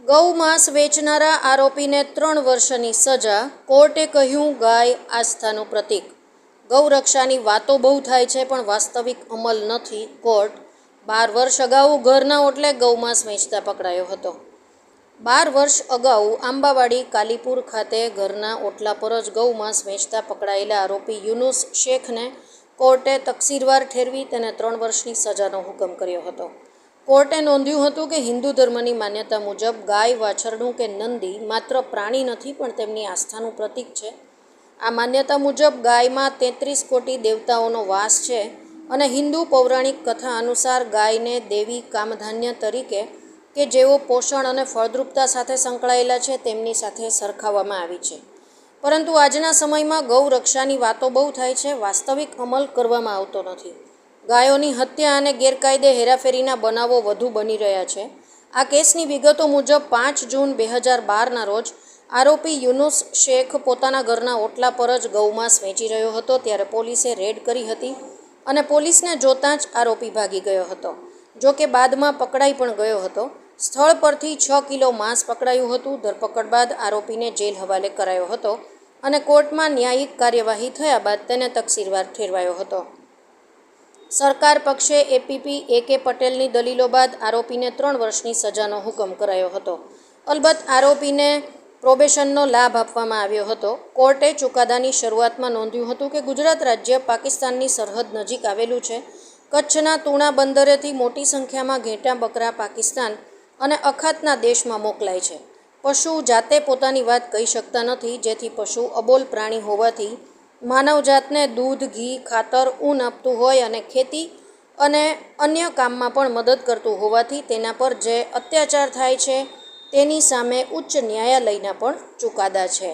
ગૌમાંસ વેચનારા આરોપીને ત્રણ વર્ષની સજા, કોર્ટે કહ્યું, ગાય આસ્થાનું પ્રતીક. ગૌરક્ષાની વાતો બહુ થાય છે, પણ વાસ્તવિક અમલ નથી. કોર્ટ બાર વર્ષ અગાઉ ઘરના ઓટલે ગૌમાંસ વેચતા પકડાયો હતો. બાર વર્ષ અગાઉ આંબાવાડી, કાલીપુર ખાતે ઘરના ઓટલા પર જ ગૌમાંસ વેચતા પકડાયેલા આરોપી યુનુસ શેખને કોર્ટે તકસીરવાર ઠેરવી તેને ત્રણ વર્ષની સજાનો હુકમ કર્યો હતો. કોર્ટે નોંધ્યું હતું કે હિન્દુ ધર્મની માન્યતા મુજબ ગાય, વાછરડું કે નંદી માત્ર પ્રાણી નથી, પણ તેમની આસ્થાનું પ્રતીક છે. આ માન્યતા મુજબ ગાયમાં તેત્રીસ કોટી દેવતાઓનો વાસ છે અને હિન્દુ પૌરાણિક કથા અનુસાર ગાયને દેવી કામધાન્ય તરીકે કે જેઓ પોષણ અને ફળદ્રુપતા સાથે સંકળાયેલા છે તેમની સાથે સરખાવવામાં આવી છે. પરંતુ આજના સમયમાં ગૌ રક્ષાની વાતો બહુ થાય છે, વાસ્તવિક અમલ કરવામાં આવતો નથી. ગાયોની હત્યા અને ગેરકાયદે હેરાફેરીના બનાવો વધુ બની રહ્યા છે. આ કેસની વિગતો મુજબ પાંચ જૂન બે હજાર બારના રોજ આરોપી યુનુસ શેખ પોતાના ઘરના ઓટલા પર જ ગૌમાંસ વેચી રહ્યો હતો ત્યારે પોલીસે રેડ કરી હતી અને પોલીસને જોતાં જ આરોપી ભાગી ગયો હતો. જો કે બાદમાં પકડાઈ પણ ગયો હતો. સ્થળ પરથી છ કિલો માંસ પકડાયું હતું. ધરપકડ બાદ આરોપીને જેલ હવાલે કરાયો હતો અને કોર્ટમાં ન્યાયિક કાર્યવાહી થયા બાદ તેને તકસીરવાર ઠેરવાયો હતો. સરકાર પક્ષે એપીપી એ કે પટેલની દલીલો બાદ આરોપીને ત્રણ વર્ષની સજાનો હુકમ કરાયો હતો. અલબત્ત આરોપીને પ્રોબેશનનો લાભ આપવામાં આવ્યો હતો. કોર્ટે ચુકાદાની શરૂઆતમાં નોંધ્યું હતું કે ગુજરાત રાજ્ય પાકિસ્તાનની સરહદ નજીક આવેલું છે. કચ્છના તુણા બંદરેથી મોટી સંખ્યામાં ઘેટા બકરા પાકિસ્તાન અને અખાતના દેશમાં મોકલાય છે. પશુ જાતે પોતાની વાત કહી શકતા નથી, જેથી પશુ અબોલ પ્રાણી હોવાથી માનવજાતને દૂધ, ઘી, ખાતર, ઊન આપતું હોય અને ખેતી અને અન્ય કામમાં પણ મદદ કરતું હોવાથી તેના પર જે અત્યાચાર થાય છે, તેની સામે ઉચ્ચ ન્યાયાલયના પણ ચુકાદા છે.